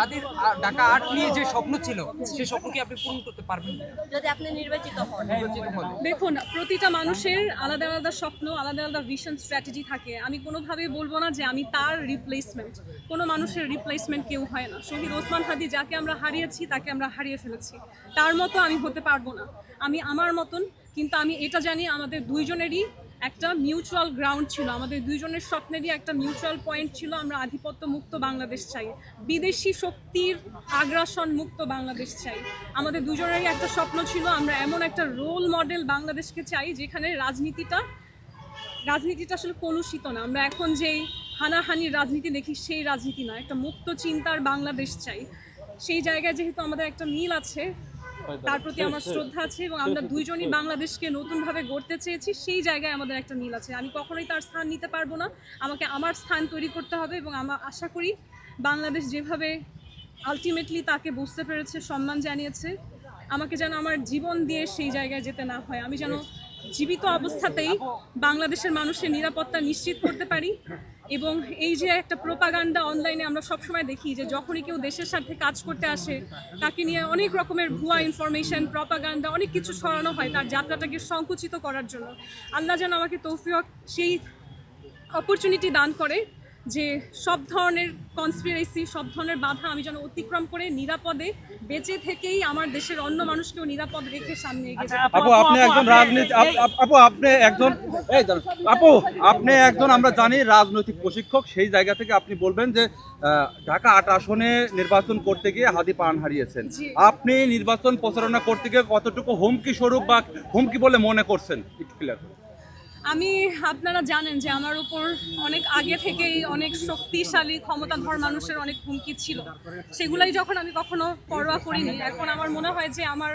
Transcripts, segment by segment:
তাদের ঢাকা আর্ট নিয়ে যে স্বপ্ন ছিল সেই স্বপ্ন কি আপনি পূরণ করতে পারবেন যদি আপনি নির্বাচিত হন। দেখুন প্রতিটা মানুষের আলাদা আলাদা স্বপ্ন আলাদা আলাদা ভিশন স্ট্র্যাটেজি থাকে। আমি কোনোভাবেই বলব না যে আমি তার রিপ্লেসমেন্ট কোনো মানুষের রিপ্লেসমেন্ট কেউ হয় না। শহীদ ওসমান হাদি যাকে আমরা হারিয়েছি তাকে আমরা হারিয়ে ফেলেছি। তার মতো আমি হতে পারব না। আমি আমার মতন কিন্তু আমি এটা জানি আমাদের দুইজনেরই একটা মিউচুয়াল গ্রাউন্ড ছিল। আমাদের দুইজনের স্বপ্নেরই একটা মিউচুয়াল পয়েন্ট ছিল, আমরা আধিপত্য মুক্ত বাংলাদেশ চাই। বিদেশি শক্তির আগ্রাসন মুক্ত বাংলাদেশ চাই। আমাদের দুজনেরই একটা স্বপ্ন ছিল, আমরা এমন একটা রোল মডেল বাংলাদেশকে চাই, যেখানে রাজনীতিটা রাজনীতিটা আসলে কলুষিত না। আমরা এখন যেই হানাহানির রাজনীতি দেখি, সেই রাজনীতি না একটা মুক্ত চিন্তার বাংলাদেশ চাই। সেই জায়গায় যেহেতু আমাদের একটা মিল আছে তার। প্রতি আমার শ্রদ্ধা আছে এবং আমরা দুইজনই বাংলাদেশকে নতুনভাবে গড়তে চেয়েছি সেই জায়গায় আমাদের একটা মিল আছে। আমি কখনোই তার স্থান নিতে পারব না। আমাকে আমার স্থান তৈরি করতে হবে এবং আমার আশা করি বাংলাদেশ যেভাবে আলটিমেটলি তাকে বুঝতে পেরেছে সম্মান জানিয়েছে আমাকে যেন আমার জীবন দিয়ে সেই জায়গায় যেতে না হয়। আমি যেন জীবিত অবস্থাতেই বাংলাদেশের মানুষের নিরাপত্তা নিশ্চিত করতে পারি এবং এই যে একটা প্রোপাগান্ডা অনলাইনে আমরা সবসময় দেখি যে যখনই কেউ দেশের সাথে কাজ করতে আসে, তাকে নিয়ে অনেক রকমের ভুয়া ইনফরমেশন প্রপাগান্ডা অনেক কিছু ছড়ানো হয় তার যাত্রাটাকে সংকুচিত করার জন্য। আল্লাহ যেন আমাকে তৌফিক সেই অপরচুনিটি দান করে। যে সব ধরনের কনস্পিরেসি সব ধরনের বাধা আমি যেন অতিক্রম করে নিরাপদে বেঁচে থেকেই আমার দেশের অন্য মানুষকেও নিরাপদ রেখে সামনে এগিয়ে যেতে আপু আপনি একজন রাজনীতি আপ- আপ- আপু আপনি একজন এই আপু আপনি একজন আমরা জানি রাজনৈতিক প্রশিক্ষক সেই জায়গা থেকে আপনি বলবেন যে আহ, ঢাকা আট আসনে নির্বাচন করতে গিয়ে হাদি পান হারিয়েছেন। আপনি নির্বাচন প্রচারণা করতে গিয়ে কতটুকু হুমকি স্বরূপ বা হুমকি বলে মনে করছেন? করুন। আমি, আপনারা জানেন যে আমার উপর অনেক আগে থেকেই অনেক শক্তিশালী, ক্ষমতাধর মানুষের অনেক হুমকি ছিল। সেগুলাই যখন আমি কখনো পরোয়া করিনি, এখন আমার মনে হয় যে আমার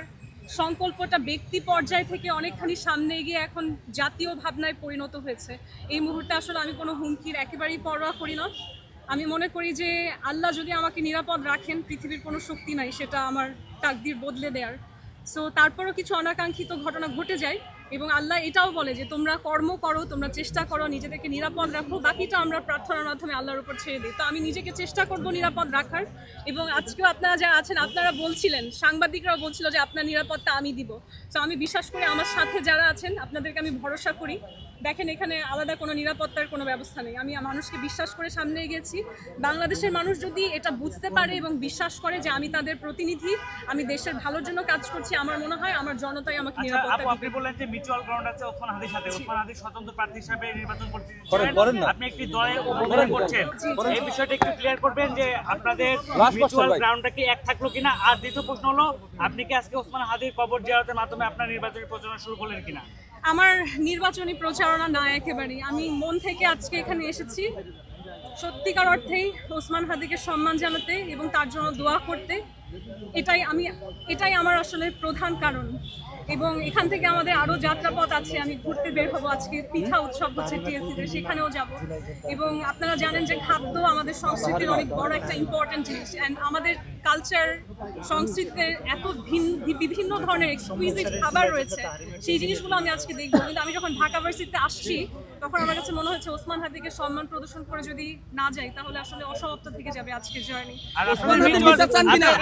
সংকল্পটা ব্যক্তি পর্যায় থেকে অনেকখানি সামনে এগিয়ে এখন জাতীয় ভাবনায় পরিণত হয়েছে। এই মুহূর্তে আসলে আমি কোনো হুমকির একেবারেই পরোয়া করি না। আমি মনে করি যে আল্লাহ যদি আমাকে নিরাপদ রাখেন, পৃথিবীর কোনো শক্তি নাই, সেটা আমার তাকদির বদলে দেওয়ার সো তারপরও কিছু অনাকাঙ্ক্ষিত ঘটনা ঘটে যায়। এবং আল্লাহ এটাও বলে যে তোমরা কর্ম করো তোমরা চেষ্টা করো নিজেদেরকে নিরাপদ রাখো। বাকিটা আমরা প্রার্থনার মাধ্যমে আল্লাহর উপর ছেড়ে দিই। তো আমি নিজেকে চেষ্টা করব নিরাপদ রাখার এবং আজকেও আপনারা যারা আছেন আপনারা বলছিলেন সাংবাদিকরাও বলছিল যে আপনার নিরাপত্তা আমি দিব। তো আমি বিশ্বাস করি আমার সাথে যারা আছেন আপনাদেরকে আমি ভরসা করি। দেখেন এখানে আলাদা কোনো নিরাপত্তার কোনো ব্যবস্থা নেই। আমি মানুষকে বিশ্বাস করে সামনে এগিয়েছি। বাংলাদেশের মানুষ যদি এটা বুঝতে পারে এবং বিশ্বাস করে যে আমি তাদের প্রতিনিধি আমি দেশের ভালোর জন্য কাজ করছি আমার মনে হয় আমার জনতাই আমাকে আচ্ছা নিরাপত্তা আপনি বললেন যে মিউচুয়াল গ্রাউন্ড আছে ওসমান হাদির সাথে। ওসমান হাদি স্বতন্ত্র প্রার্থী হিসেবে নির্বাচন করতে করেন, করেন না। আপনি একটি দলে অবদান করছেন। এই বিষয়টা একটু ক্লিয়ার করবেন যে আপনাদের মিউচুয়াল গ্রাউন্ডটা কি এক থাকল কিনা? আর দ্বিতীয় প্রশ্ন হলো আপনি কি আজকে ওসমান হাদির কবর জিয়ারতের মাধ্যমে আপনার নির্বাচনী প্রচারণা শুরু করলেন কিনা? আমার নির্বাচনী প্রচারণা না একেবারেই। আমি মন থেকে আজকে এখানে এসেছি সত্যিকার অর্থেই ওসমান হাদিকে সম্মান জানাতে এবং তার জন্য দোয়া করতে। এটাই আমি এটাই আমার আসলে প্রধান কারণ। এবং এখান থেকে আমাদের আরও যাত্রাপথ আছে আমি ঘুরতে বের হব আজকে পিঠা উৎসব হচ্ছে টিএসসিতে সেখানেও যাব। এবং আপনারা জানেন যে খাদ্য আমাদের সংস্কৃতির অনেক বড় একটা ইম্পর্টেন্ট জিনিস। অ্যান্ড আমাদের কালচার সংস্কৃতিতে এত ভিন্ন বিভিন্ন ধরনের এক্সকুইজিট খাবার রয়েছে। সেই জিনিসগুলো আমি আজকে দেখব। কিন্তু আমি যখন ঢাকা ভার্সিটিতে আসছি তখন আমার কাছে মনে হচ্ছে ওসমান হাদিকে সম্মান প্রদর্শন করে যদি না যাই তাহলে আসলে অসমাপ্ত থেকে যাবে আজকের জার্নি